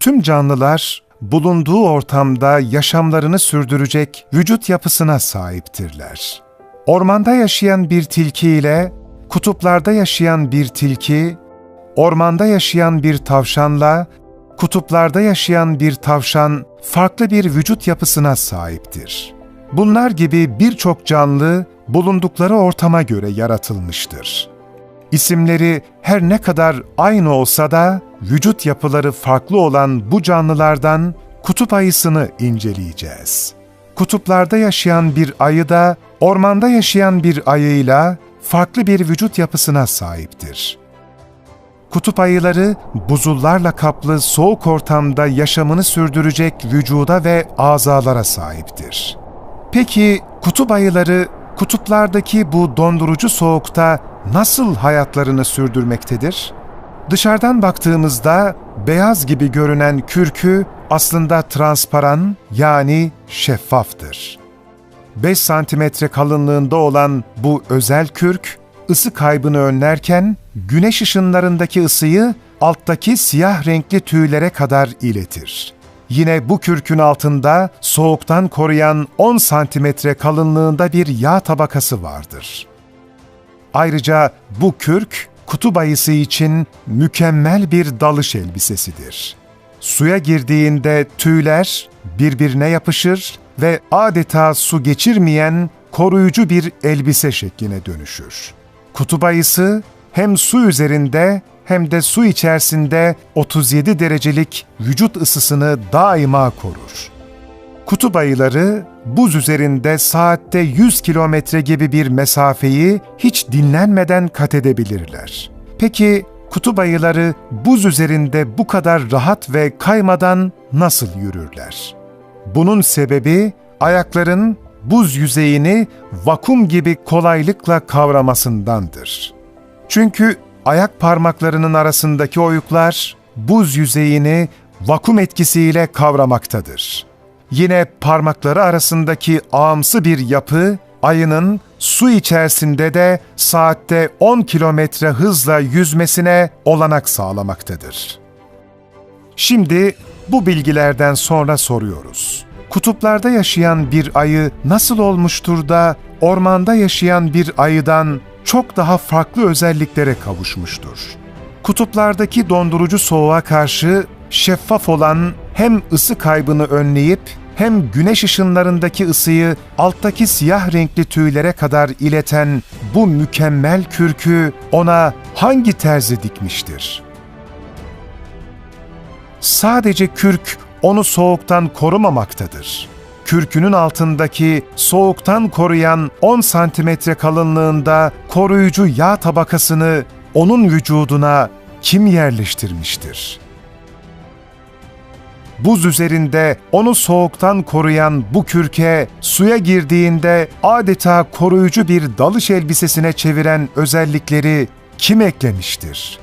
Tüm canlılar bulunduğu ortamda yaşamlarını sürdürecek vücut yapısına sahiptirler. Ormanda yaşayan bir tilki ile kutuplarda yaşayan bir tilki, ormanda yaşayan bir tavşanla kutuplarda yaşayan bir tavşan farklı bir vücut yapısına sahiptir. Bunlar gibi birçok canlı bulundukları ortama göre yaratılmıştır. İsimleri her ne kadar aynı olsa da vücut yapıları farklı olan bu canlılardan kutup ayısını inceleyeceğiz. Kutuplarda yaşayan bir ayı da ormanda yaşayan bir ayıyla farklı bir vücut yapısına sahiptir. Kutup ayıları buzullarla kaplı soğuk ortamda yaşamını sürdürecek vücuda ve azalara sahiptir. Peki kutup ayıları kutuplardaki bu dondurucu soğukta nasıl hayatlarını sürdürmektedir? Dışarıdan baktığımızda beyaz gibi görünen kürkü aslında transparan yani şeffaftır. 5 santimetre kalınlığında olan bu özel kürk, ısı kaybını önlerken güneş ışınlarındaki ısıyı alttaki siyah renkli tüylere kadar iletir. Yine bu kürkün altında soğuktan koruyan 10 santimetre kalınlığında bir yağ tabakası vardır. Ayrıca bu kürk kutup ayısı için mükemmel bir dalış elbisesidir. Suya girdiğinde tüyler birbirine yapışır ve adeta su geçirmeyen koruyucu bir elbise şekline dönüşür. Kutup ayısı hem su üzerinde hem de su içerisinde 37 derecelik vücut ısısını daima korur. Kutup ayıları buz üzerinde saatte 100 kilometre gibi bir mesafeyi hiç dinlenmeden kat edebilirler. Peki kutup ayıları buz üzerinde bu kadar rahat ve kaymadan nasıl yürürler? Bunun sebebi ayakların buz yüzeyini vakum gibi kolaylıkla kavramasındandır. Çünkü ayak parmaklarının arasındaki oyuklar buz yüzeyini vakum etkisiyle kavramaktadır. Yine parmakları arasındaki ağımsı bir yapı, ayının su içerisinde de saatte 10 kilometre hızla yüzmesine olanak sağlamaktadır. Şimdi bu bilgilerden sonra soruyoruz. Kutuplarda yaşayan bir ayı nasıl olmuştur da ormanda yaşayan bir ayıdan çok daha farklı özelliklere kavuşmuştur? Kutuplardaki dondurucu soğuğa karşı şeffaf olan hem ısı kaybını önleyip hem güneş ışınlarındaki ısıyı alttaki siyah renkli tüylere kadar ileten bu mükemmel kürkü ona hangi terzi dikmiştir? Sadece kürk onu soğuktan korumamaktadır. Kürkünün altındaki soğuktan koruyan 10 santimetre kalınlığında koruyucu yağ tabakasını onun vücuduna kim yerleştirmiştir?'' Buz üzerinde onu soğuktan koruyan bu kürke suya girdiğinde adeta koruyucu bir dalış elbisesine çeviren özellikleri kim eklemiştir?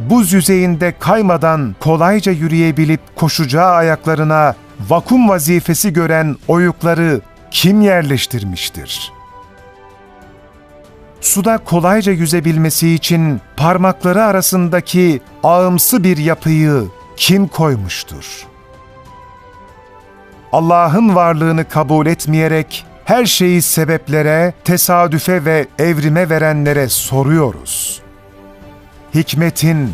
Buz yüzeyinde kaymadan kolayca yürüyebilip koşacağı ayaklarına vakum vazifesi gören oyukları kim yerleştirmiştir? Suda kolayca yüzebilmesi için parmakları arasındaki ağımsı bir yapıyı kim koymuştur? Allah'ın varlığını kabul etmeyerek her şeyi sebeplere, tesadüfe ve evrime verenlere soruyoruz. Hikmetin,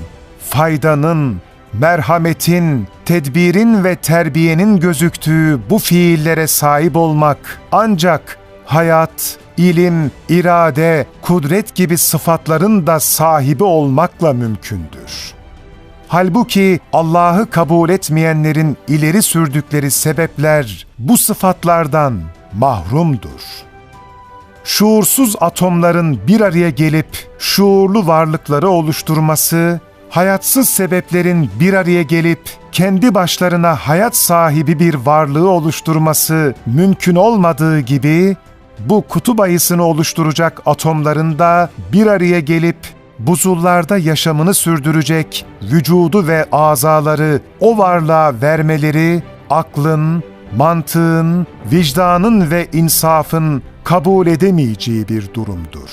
faydanın, merhametin, tedbirin ve terbiyenin gözüktüğü bu fiillere sahip olmak ancak hayat, ilim, irade, kudret gibi sıfatların da sahibi olmakla mümkündür.'' Halbuki Allah'ı kabul etmeyenlerin ileri sürdükleri sebepler bu sıfatlardan mahrumdur. Şuursuz atomların bir araya gelip şuurlu varlıkları oluşturması, hayatsız sebeplerin bir araya gelip kendi başlarına hayat sahibi bir varlığı oluşturması mümkün olmadığı gibi, bu kutup ayısını oluşturacak atomların da bir araya gelip buzullarda yaşamını sürdürecek vücudu ve azaları o varlığa vermeleri aklın, mantığın, vicdanın ve insafın kabul edemeyeceği bir durumdur.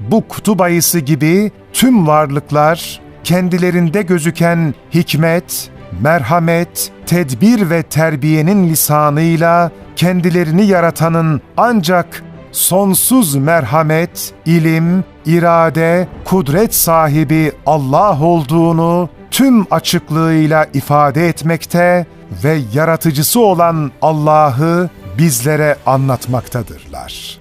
Bu kutup ayısı gibi tüm varlıklar kendilerinde gözüken hikmet, merhamet, tedbir ve terbiyenin lisanıyla kendilerini yaratanın ancak sonsuz merhamet, ilim, irade, kudret sahibi Allah olduğunu tüm açıklığıyla ifade etmekte ve yaratıcısı olan Allah'ı bizlere anlatmaktadırlar.